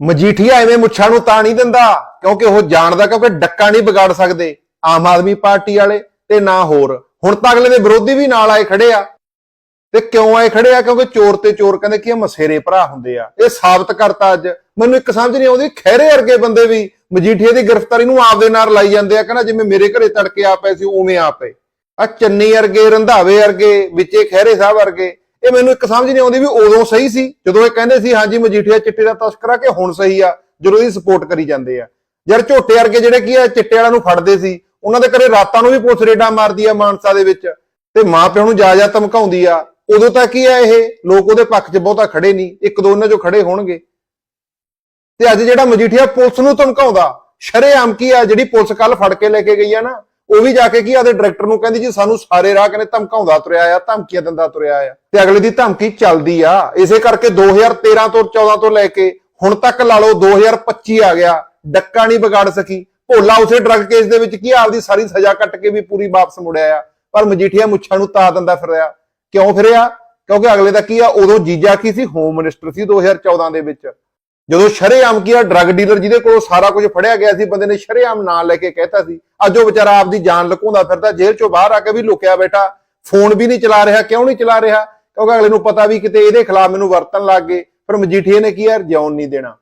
ਮਜੀਠੀਆ ਐਵੇਂ ਮੁੱਛਾਂ ਨੂੰ ਤਾਂ ਨਹੀਂ ਦਿੰਦਾ, ਕਿਉਂਕਿ ਉਹ ਜਾਣਦਾ ਕਿਉਂਕਿ ਡੱਕਾ ਨਹੀਂ ਵਿਗਾੜ ਸਕਦੇ, ਆਮ ਆਦਮੀ ਪਾਰਟੀ ਵਾਲੇ ਤੇ ਨਾ ਹੋਰ। ਹੁਣ ਤਾਂ ਅਗਲੇ ਦੇ ਵਿਰੋਧੀ ਵੀ ਨਾਲ ਆਏ ਖੜੇ ਆ। ਤੇ ਕਿਉਂ ਆਏ ਖੜੇ ਆ? ਕਿਉਂਕਿ ਚੋਰ ਤੇ ਚੋਰ ਕਹਿੰਦੇ ਕੀ ਇਹ ਮਸੇਰੇ ਭਰਾ ਹੁੰਦੇ ਆ। ਇਹ ਸਾਬਤ ਕਰਤਾ ਅੱਜ। ਮੈਨੂੰ ਇੱਕ ਸਮਝ ਨਹੀਂ ਆਉਂਦੀ, ਖਹਿਰੇ ਵਰਗੇ ਬੰਦੇ ਵੀ ਮਜੀਠੀਆ ਦੀ ਗ੍ਰਿਫਤਾਰੀ ਨੂੰ ਆਪਦੇ ਨਾਲ ਲਾਈ ਜਾਂਦੇ ਆ, ਕਹਿੰਦਾ ਜਿਵੇਂ ਮੇਰੇ ਘਰੇ ਤੜਕੇ ਆ ਪਏ ਸੀ, ਉਵੇਂ ਆ ਪਏ ਆ ਚੰਨੀ ਵਰਗੇ, ਰੰਧਾਵੇ ਵਰਗੇ, ਵਿੱਚੇ ਖਹਿਰੇ ਸਾਹਿਬ ਵਰਗੇ ਇਹ ਮੈਨੂੰ ਇੱਕ ਸਮਝ ਨਹੀਂ ਆਉਂਦੀ ਵੀ ਉਦੋਂ ਸਹੀ ਸੀ। ਜਦੋਂ ਇਹ ਕਹਿੰਦੇ ਸੀ, ਹਾਂਜੀ, ਮਜੀਠੀਆ ਚਿੱਟੇ ਦਾ ਤਸਕਰਾ ਕਿ ਹੁਣ ਸਹੀ ਆ? ਜਦੋਂ ਇਹਦੀ ਸਪੋਰਟ ਕਰੀ ਜਾਂਦੇ ਆ। ਯਾਰ ਝੋਟੇ ਵਰਗੇ ਜਿਹੜੇ ਕੀ ਆ, ਚਿੱਟੇ ਵਾਲਿਆਂ ਨੂੰ ਫੜਦੇ ਸੀ। ਉਹਨਾਂ ਦੇ ਘਰੇ ਰਾਤਾਂ ਨੂੰ ਵੀ ਪੁਲਿਸ ਰੇਡਾਂ ਮਾਰਦੀ ਆ ਮਾਨਸਾ ਦੇ ਵਿੱਚ। ਤੇ ਮਾਂ ਪਿਓ ਨੂੰ ਜਾ ਜਾ ਧਮਕਾਉਂਦੀ ਆ। ਉਦੋਂ ਤਾਂ ਕੀ ਆ ਇਹ? ਲੋਕ ਉਹਦੇ ਪੱਖ 'ਚ ਬਹੁਤਾ ਖੜੇ ਨਹੀਂ। ਇੱਕ ਦੋ ਉਹਨਾਂ 'ਚੋਂ ਖੜੇ ਹੋਣਗੇ। ਤੇ ਅੱਜ ਜਿਹੜਾ ਮਜੀਠੀਆ ਪੁਲਿਸ ਨੂੰ ਧਮਕਾਉਂਦਾ, ਸ਼ਰੇਆਮ ਕੀ ਆ, ਜਿਹੜੀ ਪੁਲਿਸ ਕੱਲ ਫੜ ਕੇ ਲੈ ਕੇ ਗਈ ਆ ਨਾ ਉਹ ਵੀ ਜਾ ਕੇ ਕੀ ਆਦੇ ਡਾਇਰੈਕਟਰ ਨੂੰ ਕਹਿੰਦੀ ਜੀ ਸਾਨੂੰ ਸਾਰੇ ਰਾਹ ਕਹਿੰਦੇ ਧਮਕਾਉਂਦਾ ਤੁਰਿਆ ਆ, ਧਮਕੀਆਂ ਦਿੰਦਾ ਤੁਰਿਆ ਆ। ਤੇ ਅਗਲੇ ਦੀ ਧਮਕੀ ਚੱਲਦੀ ਆ। ਇਸੇ ਕਰਕੇ 2013 ਤੋਂ 14 ਤੋਂ ਲੈ ਕੇ ਹੁਣ ਤੱਕ ਲਾ ਲਓ 2025 ਆ ਗਿਆ, ਡੱਕਾ ਨਹੀਂ ਵਿਗਾੜ ਸਕੀ। ਭੋਲਾ ਉਸੇ ਡਰੱਗ ਕੇਸ ਦੇ ਵਿੱਚ ਕੀ ਆਪਦੀ ਸਾਰੀ ਸਜ਼ਾ ਕੱਟ ਕੇ ਵੀ ਪੂਰੀ ਵਾਪਸ ਮੁੜਿਆ ਆ। ਪਰ ਮਜੀਠੀਆ ਮੁੱਛਾਂ ਨੂੰ ਤਾ ਦਿੰਦਾ ਫਿਰਿਆ। ਕਿਉਂ ਫਿਰਿਆ? ਕਿਉਂਕਿ ਅਗਲੇ ਦਾ ਕੀ ਆ, ਉਦੋਂ ਜੀਜਾ ਕੀ ਸੀ? ਹੋਮ ਮਿਨਿਸਟਰ ਸੀ 2014 ਦੇ ਵਿੱਚ। ਜਦੋਂ ਸ਼ਰੇਆਮ ਕੀ ਆ ਡਰੱਗ ਡੀਲਰ ਜਿਹਦੇ ਕੋਲੋਂ ਸਾਰਾ ਕੁਝ ਫੜਿਆ ਗਿਆ ਸੀ, ਬੰਦੇ ਨੇ ਸ਼ਰੇਆਮ ਨਾਂ ਲੈ ਕੇ ਕਹਿਤਾ ਸੀ। ਅੱਜ ਉਹ ਵਿਚਾਰਾ ਆਪਦੀ ਜਾਨ ਲੁਕਾਉਂਦਾ ਫਿਰਦਾ, ਜੇਲ੍ਹ ਚੋਂ ਬਾਹਰ ਆ ਕੇ ਵੀ ਲੁਕਿਆ ਬੈਠਾ, ਫੋਨ ਵੀ ਨਹੀਂ ਚਲਾ ਰਿਹਾ, ਕਿਉਂ ਨਹੀਂ ਚਲਾ ਰਿਹਾ? ਕਿਉਂਕਿ ਅਗਲੇ ਨੂੰ ਪਤਾ ਵੀ ਕਿਤੇ ਇਹਦੇ ਖਿਲਾਫ ਮੈਨੂੰ ਵਰਤਣ ਲੱਗ ਗਏ। ਪਰ ਮਜੀਠੀਏ ਨੇ ਕੀ ਯਾਰ ਜਿਉਣ ਨਹੀਂ ਦੇਣਾ।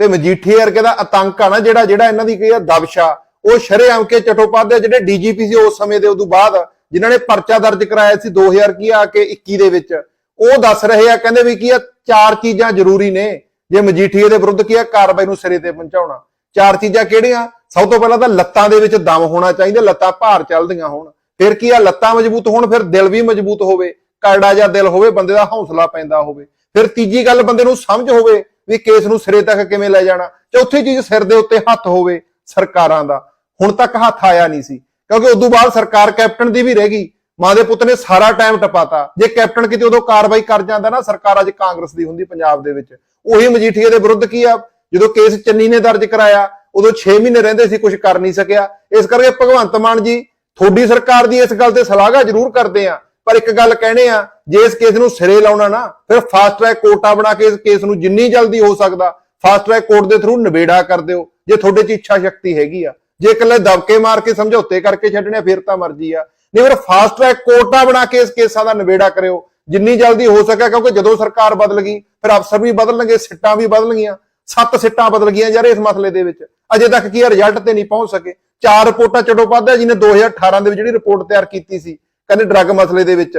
ਤੇ ਮਜੀਠੀਏ ਯਾਰ ਕਹਿੰਦਾ ਆਤੰਕ ਆ ਨਾ, ਜਿਹੜਾ ਜਿਹੜਾ ਇਹਨਾਂ ਦੀ ਕੀ ਆ, ਦਬਸ਼ਾ, ਉਹ ਸ਼ਰੇਆਮ ਕੇ ਚਟੋਪਾਧਿਆ ਜਿਹੜੇ ਡੀਜੀਪੀ ਸੀ ਉਸ ਸਮੇਂ ਦੇ, ਉਦੋਂ ਬਾਅਦ ਜਿਨ੍ਹਾਂ ਨੇ ਪਰਚਾ ਦਰਜ ਕਰਾਇਆ ਸੀ 2000 ਕੀ ਆ ਕੇ 21 ਦੇ ਵਿੱਚ, ਉਹ ਦੱਸ ਰਹੇ ਆ, ਕਹਿੰਦੇ ਵੀ ਕੀ ਆ, ਚਾਰ ਚੀਜ਼ਾਂ ਜ਼ਰੂਰੀ ਨੇ। ਜੇ ਮਜੀਠੀਏ ਦੇ ਵਿਰੁੱਧ ਕੀ ਹੈ ਕਾਰਵਾਈ ਨੂੰ ਸਿਰੇ ਤੇ ਪਹੁੰਚਾਉਣਾ। ਚਾਰ ਚੀਜ਼ਾਂ ਕਿਹੜੀਆਂ? ਸਭ ਤੋਂ ਪਹਿਲਾਂ ਤਾਂ ਲੱਤਾਂ ਦੇ ਵਿੱਚ ਦਮ ਹੋਣਾ ਚਾਹੀਦਾ, ਲੱਤਾਂ ਭਾਰ ਚੱਲਦੀਆਂ ਹੋਣ। ਫਿਰ ਕੀ ਆ? ਲੱਤਾਂ ਮਜ਼ਬੂਤ ਹੋਣ, ਫਿਰ ਦਿਲ ਵੀ ਮਜ਼ਬੂਤ ਹੋਵੇ, ਕਰੜਾ ਜਾਂ ਦਿਲ ਹੋਵੇ, ਬੰਦੇ ਦਾ ਹੌਸਲਾ ਪੈਂਦਾ ਹੋਵੇ। ਫਿਰ ਤੀਜੀ ਗੱਲ ਬੰਦੇ ਨੂੰ ਸਮਝ ਹੋਵੇ ਵੀ ਕੇਸ ਨੂੰ ਸਿਰੇ ਤੱਕ ਕਿਵੇਂ ਲੈ ਜਾਣਾ। ਚੌਥੀ ਚੀਜ਼ ਸਿਰ ਦੇ ਉੱਤੇ ਹੱਥ ਹੋਵੇ ਸਰਕਾਰਾਂ ਦਾ। ਹੁਣ ਤੱਕ ਹੱਥ ਆਇਆ ਨਹੀਂ ਸੀ, ਕਿਉਂਕਿ ਉਦੋਂ ਬਾਅਦ ਸਰਕਾਰ ਕੈਪਟਨ ਦੀ ਵੀ ਰਹਿ ਗਈ। ਮਾਂ ਦੇ ਪੁੱਤ ਨੇ ਸਾਰਾ ਟਾਈਮ ਟਪਾਤਾ। ਜੇ ਕੈਪਟਨ ਕਿਤੇ ਉਦੋਂ ਕਾਰਵਾਈ ਕਰ ਜਾਂਦਾ ਨਾ ਸਰਕਾਰ ਅੱਜ ਕਾਂਗਰਸ ਦੀ ਹੁੰਦੀ ਪੰਜਾਬ ਦੇ ਵਿੱਚ। ਉਹੀ ਮਜੀਠੀਏ ਦੇ ਵਿਰੁੱਧ ਕੀ ਆ? ਜਦੋਂ ਕੇਸ ਚੰਨੀ ਨੇ ਦਰਜ ਕਰਾਇਆ ਉਦੋਂ 6 ਮਹੀਨੇ ਰਹਿੰਦੇ ਸੀ ਕੁਝ ਕਰ ਨਹੀਂ ਸਕਿਆ। ਇਸ ਕਰਕੇ ਭਗਵੰਤ ਮਾਨ ਜੀ ਤੁਹਾਡੀ ਸਰਕਾਰ ਦੀ ਇਸ ਗੱਲ ਤੇ ਸਲਾਘਾ ਜ਼ਰੂਰ ਕਰਦੇ ਆ। ਪਰ ਇੱਕ ਗੱਲ ਕਹਿਣੇ ਆ ਜੇ ਇਸ ਕੇਸ ਨੂੰ ਸਿਰੇ ਲਾਉਣਾ ਨਾ ਫਿਰ ਫਾਸਟ ਟਰੈਕ ਕੋਰਟਾ ਬਣਾ ਕੇ ਇਸ ਕੇਸ ਨੂੰ ਜਿੰਨੀ ਜਲਦੀ ਹੋ ਸਕਦਾ ਫਾਸਟ ਟਰੈਕ ਕੋਰਟ ਦੇ ਥਰੂ ਨਿਬੇੜਾ ਕਰ ਦਿਓ। ਜੇ ਤੁਹਾਡੇ 'ਚ ਇੱਛਾ ਸ਼ਕਤੀ ਹੈਗੀ ਆ ਜੇ ਇਕੱਲੇ ਦਬਕੇ ਮਾਰ ਕੇ ਸਮਝੌਤੇ ਕਰਕੇ ਛੱਡਣੇ ਆ, ਫਿਰ ਤਾਂ ਮਰਜ਼ੀ ਆ। ਨਹੀਂ, ਫਿਰ ਫਾਸਟ ਟਰੈਕ ਕੋਰਟਾ ਬਣਾ ਕੇ ਇਸ ਕੇਸਾਂ ਦਾ ਨਿਬੇੜਾ ਕਰਿਓ। ਜਿੰਨੀ ਜਲਦੀ ਹੋ ਸਕਿਆ, ਕਿਉਂਕਿ ਜਦੋਂ ਸਰਕਾਰ ਬਦਲ ਗਈ, ਫਿਰ ਅਫਸਰ ਵੀ ਬਦਲਣਗੇ, ਸਿੱਟਾਂ ਵੀ ਬਦਲਣਗੀਆਂ। ਸੱਤ ਸਿੱਟਾਂ ਬਦਲ ਗਈਆਂ ਯਾਰ ਇਸ ਮਸਲੇ ਦੇ ਵਿੱਚ। ਅਜੇ ਤੱਕ ਕੀ ਰਿਜ਼ਲਟ ਤੇ ਨਹੀਂ ਪਹੁੰਚ ਸਕੇ। ਚਾਰ ਰਿਪੋਰਟਾਂ ਚਟੋਪਾਧਿਆ ਜੀ ਨੇ 2018 ਦੇ ਵਿੱਚ ਜਿਹੜੀ ਰਿਪੋਰਟ ਤਿਆਰ ਕੀਤੀ ਸੀ, ਕਹਿੰਦੇ ਡਰੱਗ ਮਸਲੇ ਦੇ ਵਿੱਚ।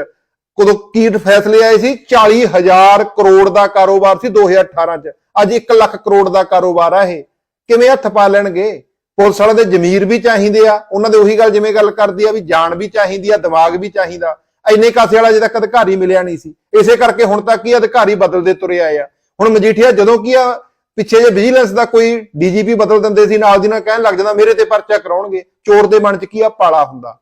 ਕਦੋਂ ਕੀ ਫੈਸਲੇ ਆਏ ਸੀ? 40000 ਕਰੋੜ ਦਾ ਕਾਰੋਬਾਰ ਸੀ 2018 ਚ। ਅੱਜ 1 ਲੱਖ ਕਰੋੜ ਦਾ ਕਾਰੋਬਾਰ ਆ ਇਹ। ਕਿਵੇਂ ਹੱਥ ਪਾ ਲੈਣਗੇ? ਪੁਲਿਸ ਵਾਲਿਆਂ ਦੇ ਜ਼ਮੀਰ ਵੀ ਚਾਹੀਦੇ ਆ, ਉਹਨਾਂ ਦੇ ਉਹੀ ਗੱਲ ਜਿਵੇਂ ਗੱਲ ਕਰਦੀ ਆ ਵੀ ਜਾਨ ਵੀ ਚਾਹੀਦੀ ਆ, ਦਿਮਾਗ ਵੀ ਚਾਹੀਦਾ। ਇੰਨੇ ਕਾਸੇ ਵਾਲਾ ਅਜੇ ਤੱਕ ਅਧਿਕਾਰੀ ਮਿਲਿਆ ਨਹੀਂ ਸੀ। ਇਸੇ ਕਰਕੇ ਹੁਣ ਤੱਕ ਕੀ ਅਧਿਕਾਰੀ ਬਦਲਦੇ ਤੁਰੇ ਆਏ ਆ। ਹੁਣ ਮਜੀਠੀਆ ਜਦੋਂ ਕੀ ਆ, ਪਿੱਛੇ ਜੇ ਵਿਜੀਲੈਂਸ ਦਾ ਕੋਈ ਡੀਜੀਪੀ ਬਦਲ ਦਿੰਦੇ ਸੀ, ਨਾਲ ਦੀ ਨਾਲ ਕਹਿਣ ਲੱਗ ਜਾਂਦਾ, ਮੇਰੇ ਤੇ ਪਰਚਾ ਕਰਾਉਣਗੇ। ਚੋਰ ਦੇ ਮਨ 'ਚ ਕੀ ਆ, ਪਾਲਾ ਹੁੰਦਾ।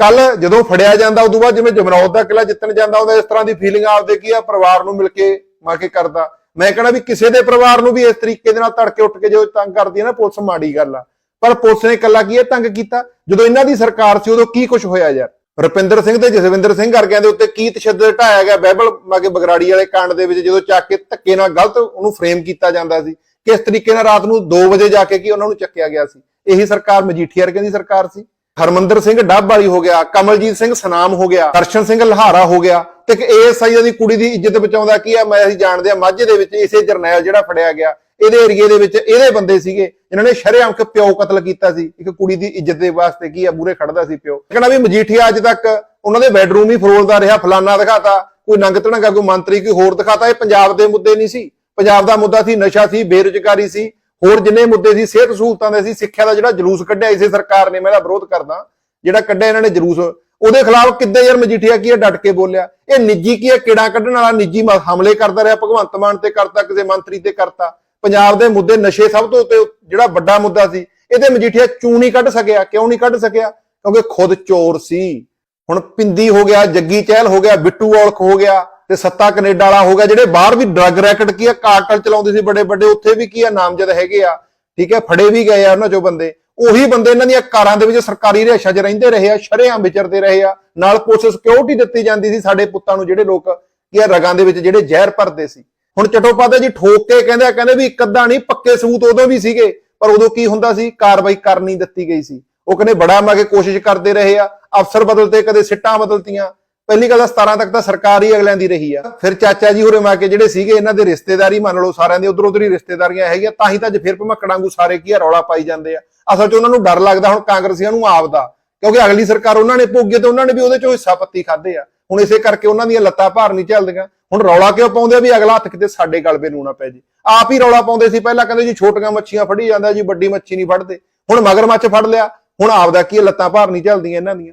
ਕੱਲ ਜਦੋਂ ਫੜਿਆ ਜਾਂਦਾ, ਉਦੋਂ ਬਾਅਦ ਜਿਵੇਂ ਜਮਰੌਦ ਦਾ ਕਿਲਾ ਜਿੱਤਣ ਜਾਂਦਾ ਹੁੰਦਾ ਇਸ ਤਰ੍ਹਾਂ ਦੀ ਫੀਲਿੰਗ ਆਪਦੇ ਕੀ ਆ, ਪਰਿਵਾਰ ਨੂੰ ਮਿਲ ਕੇ ਮਾ ਕੇ ਕਰਦਾ। ਮੈਂ ਕਹਿੰਦਾ ਵੀ ਕਿਸੇ ਦੇ ਪਰਿਵਾਰ ਨੂੰ ਵੀ ਇਸ ਤਰੀਕੇ ਦੇ ਨਾਲ ਤੜਕੇ ਉੱਠ ਕੇ ਜੋ ਤੰਗ ਕਰਦੀ ਹੈ ਨਾ ਪੁਲਿਸ, ਮਾੜੀ ਗੱਲ ਆ। ਪਰ ਪੁਲਿਸ ਨੇ ਇਕੱਲਾ ਕੀ ਇਹ ਤੰਗ ਕੀਤਾ? ਜਦੋਂ ਇਹਨਾਂ ਦੀ ਸਰਕਾਰ ਸੀ, ਉਦੋਂ ਕੀ ਕੁਝ ਹੋਇਆ ਯਾਰ? ਰੁਪਿੰਦਰ ਸਿੰਘ ਤੇ ਜਸਵਿੰਦਰ ਸਿੰਘ ਵਰਗਿਆਂ ਦੇ ਉੱਤੇ ਕੀ ਤਸ਼ੱਦਦ ਢਾਇਆ ਗਿਆ? ਬਾਈਬਲ ਮਾਗੇ ਬਗਰਾੜੀ ਵਾਲੇ ਕਾਂਡ ਦੇ ਵਿੱਚ ਜਦੋਂ ਚੱਕ ਕੇ ਧੱਕੇ ਨਾਲ ਗਲਤ ਉਹਨੂੰ ਫਰੇਮ ਕੀਤਾ ਜਾਂਦਾ ਸੀ, ਕਿਸ ਤਰੀਕੇ ਨਾਲ ਰਾਤ ਨੂੰ 2 ਵਜੇ ਜਾ ਕੇ ਕੀ ਉਹਨਾਂ ਨੂੰ ਚੱਕਿਆ ਗਿਆ ਸੀ? ਇਹੀ ਸਰਕਾਰ ਮਜੀਠੀਆ ਵਰਗਿਆਂ ਦੀ ਸਰਕਾਰ ਸੀ। ਹਰਮੰਦਰ ਸਿੰਘ ਡੱਬ ਵਾਲੀ ਹੋ ਗਿਆ, ਕਮਲਜੀਤ ਸਿੰਘ ਸਨਾਮ ਹੋ ਗਿਆ, ਦਰਸ਼ਨ ਸਿੰਘ ਲਹਾਰਾ ਹੋ ਗਿਆ ਤੇ ਏਐਸਆਈ ਦੀ ਕੁੜੀ ਦੀ ਇੱਜ਼ਤ ਬਚਾਉਂਦਾ ਕੀ ਆ? ਮੈਂ ਅਸੀਂ ਜਾਣਦੇ ਆ ਮਾਝੇ ਦੇ ਵਿੱਚ ਇਸੇ ਜਰਨੈਲ ਜਿਹੜਾ ਫੜਿਆ ਗਿਆ, ਇਹਦੇ ਏਰੀਏ ਦੇ ਵਿੱਚ ਇਹਦੇ ਬੰਦੇ ਸੀਗੇ, ਜਿਨ੍ਹਾਂ ਨੇ ਸ਼ਰੇਆਮ ਕੇ ਪਿਓ ਕਤਲ ਕੀਤਾ ਸੀ। ਇੱਕ ਕੁੜੀ ਦੀ ਇੱਜ਼ਤ ਦੇ ਵਾਸਤੇ ਕੀ ਆ? ਮੂਰੇ ਖੜਦਾ ਸੀ ਪਿਓ। ਕਹਿੰਦਾ ਵੀ ਮਜੀਠੀਆ ਅੱਜ ਤੱਕ ਉਹਨਾਂ ਦੇ ਬੈਡਰੂਮ ਹੀ ਫਰੋਲਦਾ ਰਿਹਾ, ਫਲਾਨਾ ਦਿਖਾਤਾ, ਕੋਈ ਨੰਗ ਧੜੰਗਾ ਕੋਈ ਮੰਤਰੀ, ਕੋਈ ਹੋਰ ਦਿਖਾਤਾ, ਇਹ ਪੰਜਾਬ ਦੇ ਮੁੱਦੇ ਨਹੀਂ ਸੀ। ਪੰਜਾਬ ਦਾ ਮੁੱਦਾ ਸੀ, ਨਸ਼ਾ ਸੀ, ਬੇਰੁਜ਼ਗਾਰੀ ਸੀ। ਹੋਰ ਜਿੰਨੇ ਮੁੱਦੇ ਸੀ, ਸਿਹਤ ਸਹੂਲਤਾਂ ਦੇ ਸੀ, ਸਿੱਖਿਆ ਦਾ ਜਿਹੜਾ ਜਲੂਸ ਕੱਢਿਆ ਇਸੇ ਸਰਕਾਰ ਨੇ, ਮੈਂ ਇਹਦਾ ਵਿਰੋਧ ਕਰਦਾ, ਜਿਹੜਾ ਕੱਢਿਆ ਇਹਨਾਂ ਨੇ ਜਲੂਸ। ਉਹਦੇ ਖਿਲਾਫ ਕਿੱਦਾਂ ਯਾਰ ਮਜੀਠੀਆ ਕੀ ਹੈ ਡਟ ਕੇ ਬੋਲਿਆ? ਇਹ ਨਿੱਜੀ ਕੀ ਹੈ ਕਿੜਾ ਕੱਢਣ ਵਾਲਾ? ਨਿੱਜੀ ਹਮਲੇ ਕਰਦਾ ਰਿਹਾ, ਭਗਵੰਤ ਮਾਨ ਤੇ ਕਰਤਾ, ਕਿਸੇ ਮੰਤਰੀ ਤੇ ਕਰਤਾ। ਪੰਜਾਬ ਦੇ ਮੁੱਦੇ ਨਸ਼ੇ ਸਭ ਤੋਂ ਉੱਤੇ ਜਿਹੜਾ ਵੱਡਾ ਮੁੱਦਾ ਸੀ, ਇਹਦੇ ਮਜੀਠੀਆ ਚੂ ਨਹੀਂ ਕੱਢ ਸਕਿਆ, ਕਿਉਂ ਨਹੀਂ ਕੱਢ ਸਕਿਆ? ਕਿਉਂਕਿ ਖੁਦ ਚੋਰ ਸੀ। ਹੁਣ ਪਿੰਦੀ ਹੋ ਗਿਆ, ਜੱਗੀ ਚਹਿਲ ਹੋ ਗਿਆ, ਬਿੱਟੂ ਔਲਖ ਹੋ ਗਿਆ, ਤੇ ਸੱਤਾ ਕੈਨੇਡਾ ਵਾਲਾ ਹੋ ਗਿਆ, ਜਿਹੜੇ ਬਾਹਰ ਵੀ ਡਰੱਗ ਰੈਕਟ ਕੀ ਆ, ਕਾਰਟਲ ਚਲਾਉਂਦੇ ਸੀ ਬੜੇ ਵੱਡੇ, ਉੱਥੇ ਵੀ ਕੀ ਆ, ਨਾਮਜ਼ਦ ਹੈਗੇ ਆ। ਠੀਕ ਹੈ, ਫੜੇ ਵੀ ਗਏ ਆ ਉਹਨਾਂ ਚੋਂ ਬੰਦੇ। ਉਹੀ ਬੰਦੇ ਇਹਨਾਂ ਦੀਆਂ ਕਾਰਾਂ ਦੇ ਵਿੱਚ ਸਰਕਾਰੀ ਰਿਹਾਇਸ਼ਾਂ 'ਚ ਰਹਿੰਦੇ ਰਹੇ ਆ, ਸ਼ਰੇਆਮ ਵਿਚਰਦੇ ਰਹੇ ਆ। ਨਾਲ ਪੁਲਿਸ ਸਿਕਿਉਰਿਟੀ ਦਿੱਤੀ ਜਾਂਦੀ ਸੀ ਸਾਡੇ ਪੁੱਤਾਂ ਨੂੰ ਜਿਹੜੇ ਲੋਕ ਕੀ ਆ ਰਗਾਂ ਦੇ ਵਿੱਚ ਜਿਹੜੇ ਜ਼ਹਿਰ ਭਰਦੇ ਸੀ। ਹੁਣ ਚਟੋਪਾਧਿਆ ਜੀ ਠੋਕ ਕੇ ਕਹਿੰਦੇ ਆ, ਕਹਿੰਦੇ ਵੀ ਇੱਕ ਅੱਧਾ ਨਹੀਂ, ਪੱਕੇ ਸਬੂਤ ਉਦੋਂ ਵੀ ਸੀਗੇ, ਪਰ ਉਦੋਂ ਕੀ ਹੁੰਦਾ ਸੀ? ਕਾਰਵਾਈ ਕਰਨੀ ਦਿੱਤੀ ਗਈ ਸੀ। ਉਹ ਕਹਿੰਦੇ ਬੜਾ ਮਾ ਕੇ ਕੋਸ਼ਿਸ਼ ਕਰਦੇ ਰਹੇ ਆ, ਅਫਸਰ ਬਦਲਤੇ ਕਦੇ ਸਿੱਟਾਂ ਬਦਲਤੀਆਂ ਪਹਿਲੀ ਗੱਲ ਤਾਂ 17 ਤੱਕ ਤਾਂ ਸਰਕਾਰ ਹੀ ਅਗਲਿਆਂ ਦੀ ਰਹੀ ਆ। ਫਿਰ ਚਾਚਾ ਜੀ ਹੋਰੇ ਮਾ ਕੇ ਜਿਹੜੇ ਸੀਗੇ ਇਹਨਾਂ ਦੇ ਰਿਸ਼ਤੇਦਾਰੀ ਮੰਨ ਲਓ ਸਾਰਿਆਂ ਦੇ ਉਧਰ ਉਧਰ ਹੀ ਰਿਸ਼ਤੇਦਾਰੀਆਂ ਹੈਗੀਆਂ ਤਾਂ ਹੀ ਤਾਂ ਅੱਜ ਫਿਰ ਭਮਕੜਾਂਗੂ ਸਾਰੇ ਕੀ ਆ ਰੌਲਾ ਪਾਈ ਜਾਂਦੇ ਆ। ਅਸਲ 'ਚ ਉਹਨਾਂ ਨੂੰ ਡਰ ਲੱਗਦਾ ਹੁਣ ਕਾਂਗਰਸੀਆਂ ਨੂੰ ਆਪਦਾ ਕਿਉਂਕਿ ਅਗਲੀ ਸਰਕਾਰ ਉਹਨਾਂ ਨੇ ਭੋਗੀ ਤੇ ਉਹਨਾਂ ਨੇ ਵੀ ਉਹਦੇ 'ਚੋਂ ਹਿੱਸਾ ਪੱਤੀ ਖਾਦੇ ਆ। ਹੁਣ ਇਸੇ ਕਰਕੇ ਉਹਨਾਂ ਦੀਆਂ ਲੱਤਾਂ ਭਾਰ ਨਹੀਂ ਚੱਲਦੀਆਂ ਹੁਣ ਰੌਲਾ ਕਿਉਂ ਪਾਉਂਦੇ ਆ ਵੀ ਅਗਲਾ ਹੱਥ ਕਿਤੇ ਸਾਡੇ ਗਲਬੇ ਨੂੰ ਨਾ ਪੈ ਜੇ। ਆਪ ਹੀ ਰੌਲਾ ਪਾਉਂਦੇ ਸੀ ਪਹਿਲਾਂ ਕਹਿੰਦੇ ਜੀ ਛੋਟੀਆਂ ਮੱਛੀਆਂ ਫੜੀ ਜਾਂਦਾ ਜੀ ਵੱਡੀ ਮੱਛੀ ਨਹੀਂ ਫੜਦੇ। ਹੁਣ ਮਗਰਮੱਛ ਫੜ ਲਿਆ ਹੁਣ ਆਪਦਾ ਕੀ ਆ, ਲੱਤਾਂ ਭਾਰ ਨਹੀਂ ਚੱਲਦੀਆਂ ਇਹਨਾਂ ਦੀਆਂ।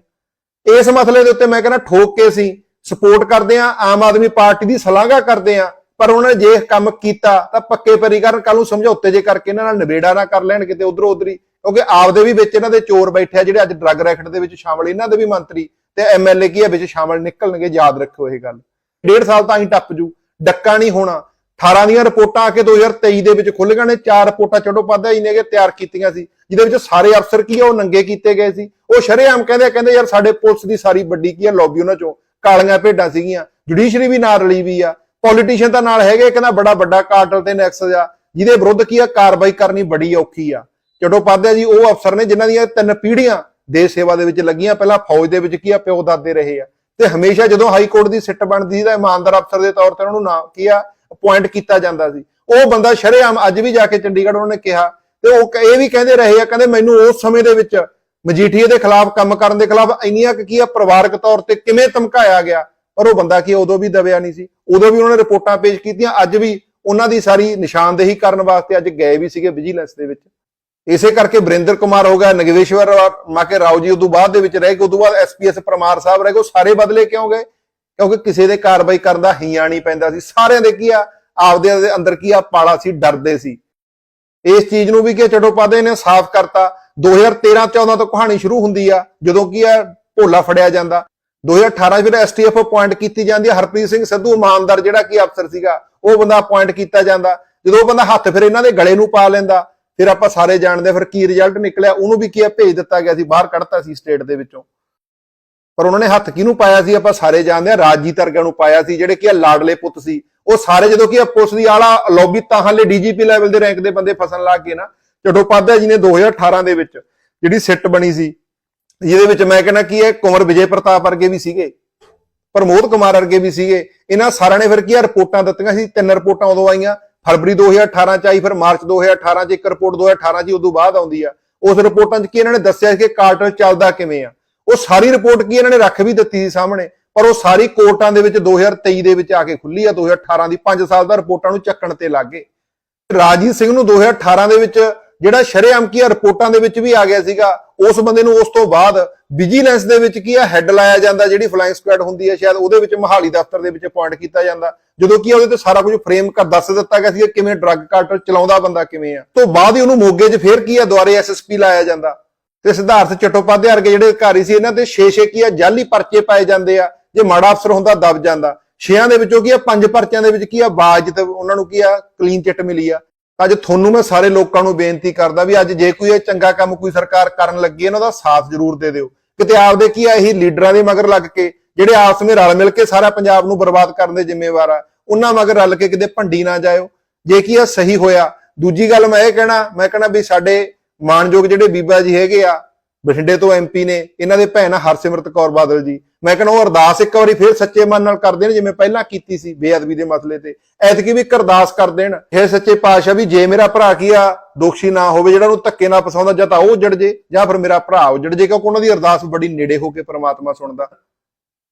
ਇਸ ਮਸਲੇ ਦੇ ਉੱਤੇ ਮੈਂ ਕਹਿੰਦਾ ਠੋਕ ਕੇ ਸੀ ਸਪੋਰਟ ਕਰਦੇ ਆ ਆਮ ਆਦਮੀ ਪਾਰਟੀ ਦੀ ਸਲਾਘਾ ਕਰਦੇ ਆ ਪਰ ਉਹਨਾਂ ਨੇ ਜੇ ਕੰਮ ਕੀਤਾ ਤਾਂ ਪੱਕੇ ਪਰੀਕਰਨ ਕੱਲ ਨੂੰ ਸਮਝੌਤੇ ਜੇ ਕਰਕੇ ਇਹਨਾਂ ਨਾਲ ਨਿਬੇੜਾ ਨਾ ਕਰ ਲੈਣ ਕਿਤੇ ਉਧਰੋਂ ਉਧਰੀ, ਕਿਉਂਕਿ ਆਪਦੇ ਵੀ ਵਿੱਚ ਇਹਨਾਂ ਦੇ ਚੋਰ ਬੈਠੇ ਆ ਜਿਹੜੇ ਅੱਜ ਡਰੱਗ ਰੈਕਟ ਦੇ ਵਿੱਚ ਸ਼ਾਮਲ, ਇਹਨਾਂ ਦੇ ਵੀ ਮੰਤਰੀ ਤੇ ਐਮਐਲਏ ਕੀ ਆ, ਵਿੱਚ ਸ਼ਾਮਲ ਨਿਕਲਣਗੇ, ਯਾਦ ਰੱਖਿਓ ਇਹ ਗੱਲ। ਡੇਢ ਸਾਲ ਤਾਂ ਹੀ ਟੱਪ ਜੂ, ਡੱਕਾ ਨਹੀਂ ਹੋਣਾ। 18 ਦੀਆਂ ਰਿਪੋਰਟਾਂ ਆ ਕੇ 2023 ਦੇ ਵਿੱਚ ਖੁੱਲ ਗਏ ਨੇ ਚਾਰ ਰਿਪੋਰਟਾਂ ਚੜੋ ਪਾਦਾ ਜੀ ਨੇ ਤਿਆਰ ਕੀਤੀਆਂ ਸੀ। ਜਿਹਦੇ ਵਿੱਚ ਸਾਰੇ ਅਫਸਰ ਕੀ ਆ ਉਹ ਨੰਗੇ ਕੀਤੇ ਗਏ ਸੀ। ਉਹ ਸ਼ਰੇਆਮ ਕਹਿੰਦੇ ਆ, ਕਹਿੰਦੇ ਯਾਰ ਸਾਡੇ ਪੁਲਿਸ ਦੀ ਸਾਰੀ ਵੱਡੀ ਕੀ ਆ ਲੌਬੀ ਉਹਨਾਂ ਚੋਂ ਕਾਲੀਆਂ ਭੇਡਾਂ ਸੀਗੀਆਂ। ਜੁਡੀਸ਼ਰੀ ਵੀ ਨਾਲ ਰਲੀ ਵੀ ਆ। ਪੋਲੀਟੀਸ਼ੀਅਨ ਤਾਂ ਨਾਲ ਹੈਗੇ ਕਹਿੰਦਾ ਬੜਾ ਵੱਡਾ ਕਾਰਟਲ ਤੇ ਨੈਕਸਸ ਆ। ਜਿਹਦੇ ਵਿਰੁੱਧ ਕੀ ਆ ਕਾਰਵਾਈ ਕਰਨੀ ਬੜੀ ਔਖੀ ਆ। ਚੜੋ ਜੀ ਉਹ ਅਫਸਰ ਨੇ ਜਿਨ੍ਹਾਂ ਦੀਆਂ ਤਿੰਨ ਪੀੜ੍ਹੀਆਂ ਦੇਸ਼ ਸੇਵਾ ਦੇ ਵਿੱਚ ਲੱਗੀਆਂ। ਪਹਿਲਾਂ ਫੌਜ ਦੇ ਵਿੱਚ ਕੀ ਆ ਪਿਓ ਦਾਦੇ ਰਹੇ ਆ। ਤੇ ਹਮੇਸ਼ਾ ਜਦੋਂ ਹਾਈ ਕੋਰਟ ਦੀ ਸਿੱਟ ਬਣਦੀ ਸੀ ਤਾਂ ਇਮਾਨਦਾਰ ਅਫਸਰ ਦੇ ਤੌਰ ਤੇ ਉਹਨਾਂ ਨੂੰ ਨਾ ਕੀ ਆ ਅਪਾਇੰਟ ਕੀਤਾ ਜਾਂਦਾ ਸੀ। ਉਹ ਬੰਦਾ ਸ਼ਰੇਆਮ ਅੱਜ ਵੀ ਜਾ ਕੇ ਚੰਡੀਗੜ੍ਹ ਉਹਨਾਂ ਨੇ ਕਿਹਾ ਤੇ ਉਹ ਇਹ ਵੀ ਕਹਿੰਦੇ ਰਹੇ ਆ, ਕਹਿੰਦੇ ਮੈਨੂੰ ਉਸ ਸਮੇਂ ਦੇ ਵਿੱਚ ਮਜੀਠੀਏ ਦੇ ਖਿਲਾਫ ਕੰਮ ਕਰਨ ਦੇ ਖਿਲਾਫ ਇੰਨੀਆਂ ਕੀ ਆ ਪਰਿਵਾਰਕ ਤੌਰ ਤੇ ਕਿਵੇਂ ਧਮਕਾਇਆ ਗਿਆ, ਪਰ ਉਹ ਬੰਦਾ ਕੀ ਉਦੋਂ ਵੀ ਦਬਿਆ ਨਹੀਂ ਸੀ। ਉਦੋਂ ਵੀ ਉਹਨਾਂ ਨੇ ਰਿਪੋਰਟਾਂ ਪੇਸ਼ ਕੀਤੀਆਂ, ਅੱਜ ਵੀ ਉਹਨਾਂ ਦੀ ਸਾਰੀ ਨਿਸ਼ਾਨਦੇਹੀ ਕਰਨ ਵਾਸਤੇ ਅੱਜ ਗਏ ਵੀ ਸੀਗੇ ਵਿਜੀਲੈਂਸ ਦੇ ਵਿੱਚ। ਇਸੇ ਕਰਕੇ ਬਰਿੰਦਰ ਕੁਮਾਰ ਹੋ ਗਿਆ, ਨਗਵੇਸ਼ਵਰ ਮਾਕੇ ਰਾਓ ਜੀ ਉਦੋਂ ਬਾਅਦ ਦੇ ਵਿੱਚ ਰਹਿ ਗਏ, ਉਦੋਂ ਬਾਅਦ ਐਸਪੀਐਸ ਪਰਮਾਰ ਸਾਹਿਬ ਰਹਿ ਗਏ, ਉਹ ਸਾਰੇ ਬਦਲੇ ਕਿਉਂ ਗਏ? ਕਿਉਂਕਿ ਕਿਸੇ ਦੇ ਕਾਰਵਾਈ ਕਰਨ ਹੀਆਂ ਨਹੀਂ ਪੈਂਦਾ ਸੀ। ਸਾਰਿਆਂ ਦੇ ਕੀ ਆ? ਆਪਦੇ ਦੇ ਅੰਦਰ ਕੀ ਆ? ਪਾਲਾ ਸੀ, ਡਰਦੇ ਸੀ। ਇਸ ਚੀਜ਼ ਨੂੰ ਵੀ ਕਿ ਚਟੋਪਾਧੇ ਨੇ ਸਾਫ਼ ਕਰਤਾ। 2013 14 ਤੋਂ ਕਹਾਣੀ ਸ਼ੁਰੂ ਹੁੰਦੀ ਆ, ਜਦੋਂ ਕੀ ਆ, ਭੋਲਾ ਫੜਿਆ ਜਾਂਦਾ। 2018 ਫਿਰ ਐਸਟੀਐਫ ਅਪਾਇੰਟ ਕੀਤੀ ਜਾਂਦੀ ਹੈ ਹਰਪ੍ਰੀਤ ਸਿੰਘ ਸਿੱਧੂ ਇਮਾਨਦਾਰ ਜਿਹੜਾ ਕੀ ਅਫਸਰ ਸੀਗਾ, ਉਹ ਬੰਦਾ ਅਪਾਇੰਟ ਕੀਤਾ ਜਾਂਦਾ। ਜਦੋਂ ਉਹ ਬੰਦਾ ਹੱਥ ਫਿਰ ਇਹਨਾਂ ਦੇ ਗਲੇ ਨੂੰ ਪਾ ਲੈਂਦਾ, ਫਿਰ ਆਪਾਂ ਸਾਰੇ ਜਾਣਦੇ ਹਾਂ ਫਿਰ ਕੀ ਰਿਜ਼ਲਟ ਨਿਕਲਿਆ, ਉਹਨੂੰ ਵੀ ਕੀ ਆ, ਭੇਜ ਦਿੱਤਾ ਗਿਆ ਸੀ, ਬਾਹਰ ਕੱਢਤਾ ਸੀ ਸਟੇਟ ਦੇ ਵਿੱਚੋਂ। ਪਰ ਉਹਨਾਂ ਨੇ ਹੱਥ ਕਿਹਨੂੰ ਪਾਇਆ ਸੀ? ਆਪਾਂ ਸਾਰੇ ਜਾਣਦੇ ਆ ਰਾਜਜੀਤ ਵਰਗਿਆਂ ਨੂੰ ਪਾਇਆ ਸੀ, ਜਿਹੜੇ ਕਿ ਆ ਲਾਡਲੇ ਪੁੱਤ ਸੀ। ਉਹ ਸਾਰੇ ਜਦੋਂ ਕੀ ਆ ਪੁਲਿਸ ਦੀ ਆਲਾ ਲੌਬੀ ਤਾਂ ਹਾਲੇ ਡੀਜੀਪੀ ਲੈਵਲ ਦੇ ਰੈਂਕ ਦੇ ਬੰਦੇ ਫਸਣ ਲੱਗ ਗਏ ਨਾ। ਚਟੋਪਾਧਿਆ ਜੀ ਨੇ 2018 ਦੇ ਵਿੱਚ ਜਿਹੜੀ ਸਿੱਟ ਬਣੀ ਸੀ, ਜਿਹਦੇ ਵਿੱਚ ਮੈਂ ਕਹਿੰਦਾ ਕੀ ਹੈ ਕੁੰਵਰ ਵਿਜੇ ਪ੍ਰਤਾਪ ਵਰਗੇ ਵੀ ਸੀਗੇ, ਪ੍ਰਮੋਦ ਕੁਮਾਰ ਵਰਗੇ ਵੀ ਸੀਗੇ। ਇਹਨਾਂ ਸਾਰਿਆਂ ਨੇ ਫਿਰ ਕੀ ਆ, ਰਿਪੋਰਟਾਂ ਦਿੱਤੀਆਂ ਸੀ, ਤਿੰਨ ਰਿਪੋਰਟਾਂ ਉਦੋਂ ਆਈਆਂ। ਫਰਵਰੀ 2018 ਚ ਆਈ, ਫਿਰ ਮਾਰਚ 2018 ਚ ਇੱਕ ਰਿਪੋਰਟ 2018 ਚ ਉਦੋਂ ਬਾਅਦ ਆਉਂਦੀ ਆ। ਉਸ ਰਿਪੋਰਟਾਂ 'ਚ ਕੀ ਇਹਨਾਂ ਨੇ ਦੱਸਿਆ ਸੀ ਕਿ ਕਾਰਟਲ ਚੱਲਦਾ ਕਿਵੇਂ ਆ? ਉਹ ਸਾਰੀ ਰਿਪੋਰਟ ਕੀ ਇਹਨਾਂ ਨੇ ਰੱਖ ਵੀ ਦਿੱਤੀ ਸੀ ਸਾਹਮਣੇ? ਪਰ ਉਹ ਸਾਰੀ ਕੋਰਟਾਂ ਦੇ ਵਿੱਚ 2023 ਦੇ ਵਿੱਚ ਆ ਕੇ ਖੁੱਲੀ ਆ 2018 ਦੀ 5 ਸਾਲ ਦਾ ਰਿਪੋਰਟਾਂ ਨੂੰ ਚੱਕਣ ਤੇ ਲੱਗ ਗਏ। ਰਾਜੀਤ ਸਿੰਘ ਨੂੰ 2018 ਦੇ ਵਿੱਚ ਜਿਹੜਾ ਸ਼ਰੇਆਮ ਕੀ ਆ ਰਿਪੋਰਟਾਂ ਦੇ ਵਿੱਚ ਵੀ ਆ ਗਿਆ ਸੀਗਾ, ਉਸ ਬੰਦੇ ਨੂੰ ਉਸ ਤੋਂ ਬਾਅਦ ਵਿਜੀਲੈਂਸ ਦੇ ਵਿੱਚ ਕੀ ਆ ਹੈੱਡ ਲਾਇਆ ਜਾਂਦਾ, ਜਿਹੜੀ ਫਲਾਈਂਗ ਸਕੁਐਡ ਹੁੰਦੀ ਹੈ ਸ਼ਾਇਦ ਉਹਦੇ ਵਿੱਚ ਮਹਾਲੀ ਦਫ਼ਤਰ ਦੇ ਵਿੱਚ ਅਪਾਇੰਟ ਕੀਤਾ ਜਾਂਦਾ। ਜਦੋਂ ਕੀ ਉਹਦੇ ਤੇ ਸਾਰਾ ਕੁਝ ਫਰੇਮ ਕਰ ਦੱਸ ਦਿੱਤਾ ਗਿਆ ਸੀ ਕਿਵੇਂ ਡਰੱਗ ਕਾਰਟਲ ਚਲਾਉਂਦਾ ਬੰਦਾ ਕਿਵੇਂ ਆ। ਤੋਂ ਬਾਅਦ ਹੀ ਉਹਨੂੰ ਮੋਗੇ 'ਚ ਫੇਰ ਕੀ ਆ ਦੁਆਰੇ ਐਸਐਸਪੀ ਲਾਇਆ ਜਾਂਦਾ। ਤੇ ਸਿਧਾਰਥ ਚਟੋਪਾਧਿਆਏ ਵਰਗੇ ਜਿਹੜੇ ਅਧਿਕਾਰੀ ਸੀ, ਇਹਨਾਂ ਤੇ 6-6 ਕੀ ਆ? ਜਾਲੀ ਪਰਚੇ ਪਾਏ ਜਾਂਦੇ ਆ। ਜੇ ਮਾੜਾ ਅਫਸਰ ਹੁੰਦਾ, ਦਬ ਜਾਂਦਾ। ਛੇਆਂ ਦੇ ਵਿੱਚੋਂ ਕੀ ਆ? ਪੰਜ ਪਰਚਿਆਂ ਦੇ ਵਿੱਚ ਕੀ ਆ? ਬਾਜ ਉਹਨਾਂ ਨੂੰ ਕੀ ਆ? ਕਲੀਨ ਚਿੱਟ ਮਿਲੀ ਆ। ਅੱਜ ਤੁਹਾਨੂੰ ਮੈਂ ਸਾਰੇ ਲੋਕਾਂ ਨੂੰ ਬੇਨਤੀ ਕਰਦਾ ਵੀ ਅੱਜ ਜੇ ਕੋਈ ਇਹ ਚੰਗਾ ਕੰਮ ਕੋਈ ਸਰਕਾਰ ਕਰਨ ਲੱਗੀ ਹੈ ਨਾ ਸਾਥ ਜ਼ਰੂਰ ਦੇ ਦਿਓ। ਕਿਤੇ ਆਪਦੇ ਕੀ ਆ? ਇਹੀ ਲੀਡਰਾਂ ਦੇ ਮਗਰ ਲੱਗ ਕੇ, ਜਿਹੜੇ ਆਪਸ ਵਿੱਚ ਰਲ ਮਿਲ ਕੇ ਸਾਰਾ ਪੰਜਾਬ ਨੂੰ ਬਰਬਾਦ ਕਰਨ ਦੇ ਜ਼ਿੰਮੇਵਾਰ ਆ, ਉਹਨਾਂ ਮਗਰ ਰਲ ਕੇ ਕਿਤੇ ਭੰਡੀ ਨਾ ਜਾਇਓ। ਜੇ ਕੀ ਆ? ਸਹੀ ਹੋਇਆ। ਦੂਜੀ ਗੱਲ ਮੈਂ ਇਹ ਕਹਿਣਾ, ਮੈਂ ਕਹਿਣਾ ਵੀ ਸਾਡੇ ਮਾਨਯੋਗ ਜਿਹੜੇ ਬੀਬਾ ਜੀ ਹੈਗੇ ਆ, ਬਠਿੰਡੇ ਤੋਂ ਐਮਪੀ ਨੇ, ਇਹਨਾਂ ਦੇ ਭੈਣ ਹਰਸਿਮਰਤ ਕੌਰ ਬਾਦਲ ਜੀ। ਮੈਂ ਕਹਿੰਦਾ ਉਹ ਅਰਦਾਸ ਇੱਕ ਵਾਰੀ ਫੇਰ ਸੱਚੇ ਮਨ ਨਾਲ ਕਰਦੇ ਨੇ, ਜਿਵੇਂ ਪਹਿਲਾਂ ਕੀਤੀ ਸੀ ਬੇਅਦਬੀ ਦੇ ਮਸਲੇ ਤੇ। ਐਤਕੀ ਵੀ ਇੱਕ ਅਰਦਾਸ ਕਰ ਦੇਣ। ਹੈ ਸੱਚੇ ਪਾਤਸ਼ਾਹ ਵੀ ਜੇ ਮੇਰਾ ਭਰਾ ਕੀ ਆ, ਦੋਸ਼ੀ ਨਾ ਹੋਵੇ, ਜਿਹੜਾ ਉਹਨੂੰ ਧੱਕੇ ਨਾਲ ਫਸਾਉਂਦਾ, ਜਾਂ ਤਾਂ ਉਹ ਉੱਜੜ ਜੇ, ਜਾਂ ਫਿਰ ਮੇਰਾ ਭਰਾ ਉੱਜੜ ਜੇ, ਕਿਉਂਕਿ ਉਹਨਾਂ ਦੀ ਅਰਦਾਸ ਬੜੀ ਨੇੜੇ ਹੋ ਕੇ ਪ੍ਰਮਾਤਮਾ ਸੁਣਦਾ।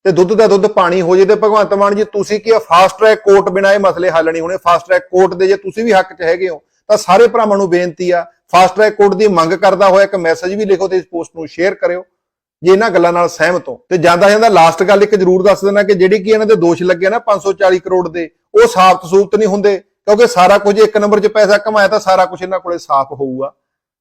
ਤੇ ਦੁੱਧ ਦਾ ਦੁੱਧ ਪਾਣੀ ਹੋ ਜੇ ਤੇ ਭਗਵੰਤ ਮਾਨ ਜੀ, ਤੁਸੀਂ ਕੀ ਫਾਸਟ ਟਰੈਕ ਕੋਰਟ ਬਿਨਾਂ ਇਹ ਮਸਲੇ ਹੱਲ ਨਹੀਂ ਹੋਣੇ। ਫਾਸਟ ਟਰੈਕ ਕੋਰਟ ਦੇ ਜੇ ਤੁਸੀਂ ਵੀ ਹੱਕ 'ਚ ਹੈਗੇ ਹੋ ਤਾਂ ਸਾਰੇ ਭਰਾਵਾਂ ਨੂੰ ਬੇਨਤੀ ਆ ਫਾਸਟ ਟਰੈਕ ਕੋਰਟ ਦੀ ਮੰਗ ਕਰਦਾ ਹੋਇਆ ਇੱਕ ਮੈਸੇਜ ਵੀ ਲਿਖੋ ਤੇ ਇਸ ਪੋਸਟ ਨੂੰ ਸ਼ੇਅਰ ਕਰਿਓ, ਜੇ ਇਹਨਾਂ ਗੱਲਾਂ ਨਾਲ ਸਹਿਮਤ ਹੋ। ਤੇ ਜਾਂਦਾ ਜਾਂਦਾ ਲਾਸਟ ਗੱਲ ਇੱਕ ਜ਼ਰੂਰ ਦੱਸ ਦੇਣਾ ਕਿ ਜਿਹੜੀ ਕਿ ਇਹਨਾਂ ਦੇ ਦੋਸ਼ ਲੱਗੇ ਨਾ 540 ਕਰੋੜ ਦੇ, ਉਹ ਸਾਫ਼ ਸੂਬਤ ਨਹੀਂ ਹੁੰਦੇ, ਕਿਉਂਕਿ ਸਾਰਾ ਕੁਝ ਇੱਕ ਨੰਬਰ 'ਚ ਪੈਸਾ ਕਮਾਇਆ ਤਾਂ ਸਾਰਾ ਕੁਝ ਇਹਨਾਂ ਕੋਲੇ ਸਾਫ਼ ਹੋਊਗਾ।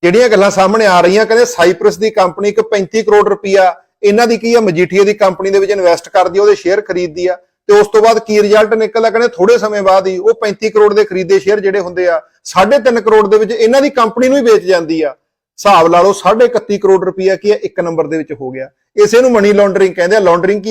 ਜਿਹੜੀਆਂ ਗੱਲਾਂ ਸਾਹਮਣੇ ਆ ਰਹੀਆਂ, ਕਹਿੰਦੇ ਸਾਈਪ੍ਰਸ ਦੀ ਕੰਪਨੀ ਇੱਕ 35 ਕਰੋੜ ਰੁਪਈਆ, ਇਹਨਾਂ ਦੀ ਕੀ ਆ, ਮਜੀਠੀਆ ਦੀ ਕੰਪਨੀ ਦੇ ਵਿੱਚ ਇਨਵੈਸਟ ਕਰਦੀ ਆ, ਉਹਦੇ ਸ਼ੇਅਰ ਖਰੀਦਦੀ ਆ। ਤੇ ਉਸ ਤੋਂ ਬਾਅਦ ਕੀ ਰਿਜ਼ਲਟ ਨਿਕਲਦਾ? ਕਹਿੰਦੇ ਥੋੜੇ ਸਮੇਂ ਬਾਅਦ ਹੀ ਉਹ 35 ਕਰੋੜ ਦੇ ਖਰੀਦੇ ਸ਼ੇਅਰ ਜਿਹੜੇ ਹੁੰਦੇ ਆ 3.5 ਕਰੋੜ ਦੇ ਵਿੱਚ ਇਹਨਾਂ ਦੀ ਕੰਪਨੀ ਨੂੰ ਹੀ ਵੇਚ ਜਾਂਦੀ ਆ। ਹਿਸਾਬ ਲਾ ਲਓ 31 ਕਰੋੜ ਰੁਪਈਆ ਕੀ ਹੈ ਇੱਕ ਨੰਬਰ ਦੇ ਵਿੱਚ ਹੋ ਗਿਆ। ਇਸੇ ਨੂੰ ਮਨੀ ਲਾਂਡਰਿੰਗ ਕਹਿੰਦੇ ਆ। ਲਾਂਡਰਿੰਗ